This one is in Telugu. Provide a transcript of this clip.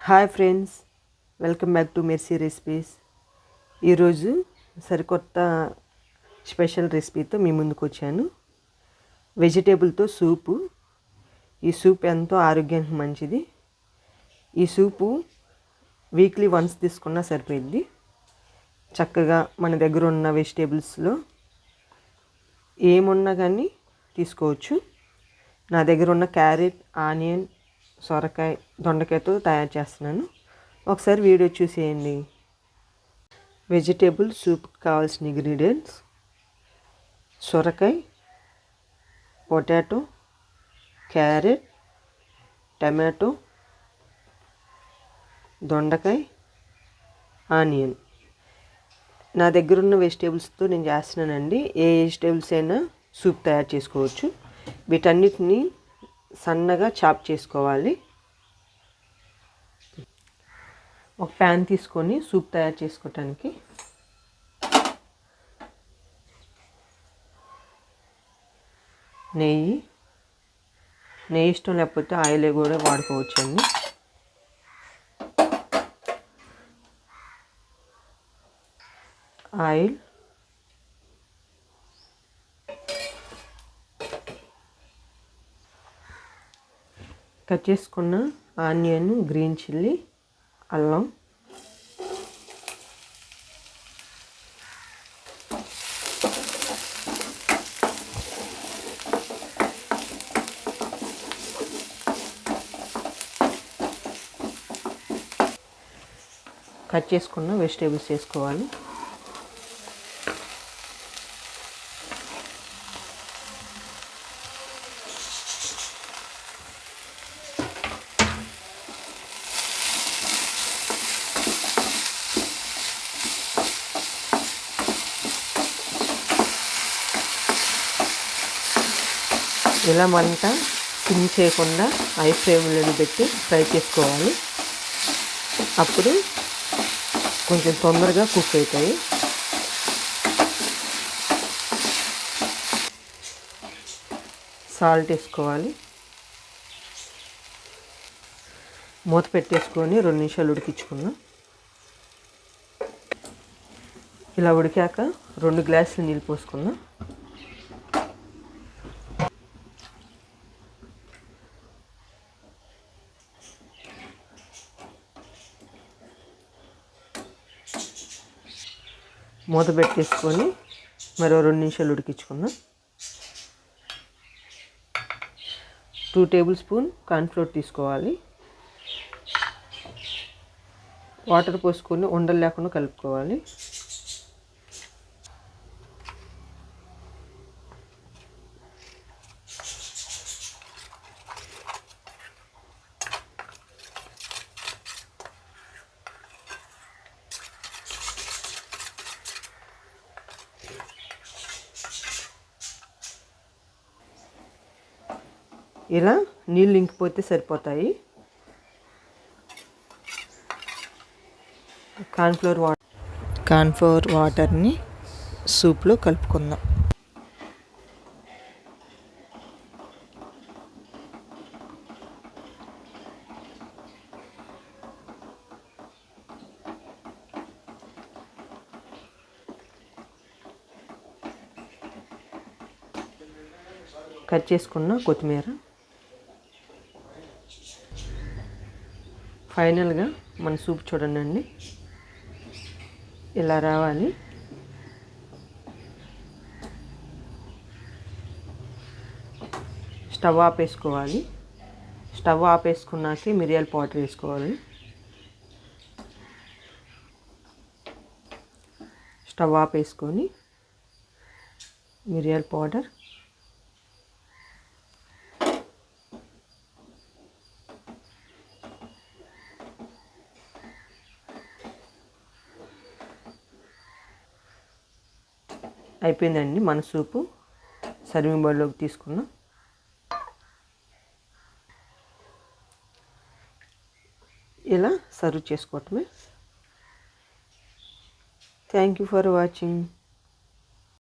Hi friends welcome back to Mercy recipes. ఈరోజు సరికొత్త స్పెషల్ రెసిపీతో మీ ముందుకు వచ్చాను. వెజిటేబుల్తో సూపు. ఈ సూప్ ఎంతో ఆరోగ్యానికి మంచిది. ఈ సూపు వీక్లీ వన్స్ తీసుకున్నా సరిపోయింది చక్కగా మన దగ్గర ఉన్న వెజిటేబుల్స్లో ఏమున్నా కానీ తీసుకోవచ్చు. నా దగ్గర ఉన్న క్యారెట్ ఆనియన్ సొరకాయ దొండకాయతో తయారు చేస్తున్నాను. ఒకసారి వీడియో చూసేయండి. వెజిటేబుల్ సూప్ కావాల్సిన ఇంగ్రీడియంట్స్ సొరకాయ పొటాటో క్యారెట్ టమాటో దొండకాయ ఆనియన్ నా దగ్గర ఉన్న వెజిటేబుల్స్తో నేను చేస్తున్నానండి. ఏ వెజిటేబుల్స్ అయినా సూప్ తయారు చేసుకోవచ్చు. వీటన్నిటిని సన్నగా చాప్ చేసుకోవాలి. ఒక ప్యాన్ తీసుకొని సూప్ తయారు చేసుకోవటానికి. నెయ్యి. నెయ్యి ఇష్టం లేకపోతే ఆయిల్ కూడా వాడుకోవచ్చండి. ఆయిల్. కట్ చేసుకున్న ఆనియన్ గ్రీన్ చిల్లీ అల్లం. కట్ చేసుకున్న వెజిటేబుల్స్ వేసుకోవాలి. ఇలా మంట సిమ్ చేయకుండా ఐ ఫ్లేమ్లో పెట్టి ఫ్రై చేసుకోవాలి. అప్పుడు కొంచెం తొందరగా కుక్ అవుతాయి. సాల్ట్ వేసుకోవాలి. మూత పెట్టేసుకొని రెండు నిమిషాలు ఉడికించుకున్నాం ఇలా ఉడికాక రెండు గ్లాసులు నీళ్ళు పోసుకుందాం. మూత పెట్టేసుకొని మరో రెండు నిమిషాలు ఉడికించుకుందాం. టూ టేబుల్ స్పూన్ కార్న్ఫ్లోర్ తీసుకోవాలి. వాటర్ పోసుకొని ఉండలు లేకుండా కలుపుకోవాలి. ఇలా నీళ్ళు ఇంకిపోతే సరిపోతాయి. కార్న్ఫ్లోర్ వాటర్ కార్న్ఫ్లోర్ వాటర్ని సూప్లో కలుపుకుందాం. కట్ చేసుకున్న కొత్తిమీర. ఫైనల్గా మన సూప్ చూడండి ఇలా రావాలి. స్టవ్ ఆపేసుకోవాలి. స్టవ్ ఆపేసుకున్నాక మిరియాల పౌడర్ వేసుకోవాలి. స్టవ్ ఆపేసుకొని మిరియాల పౌడర్ అయిపోయిందండి మన సూపు సర్వింగ్ బౌల్లోకి తీసుకున్నాం. ఇలా సర్వ్ చేసుకోవటమే. Thank you for watching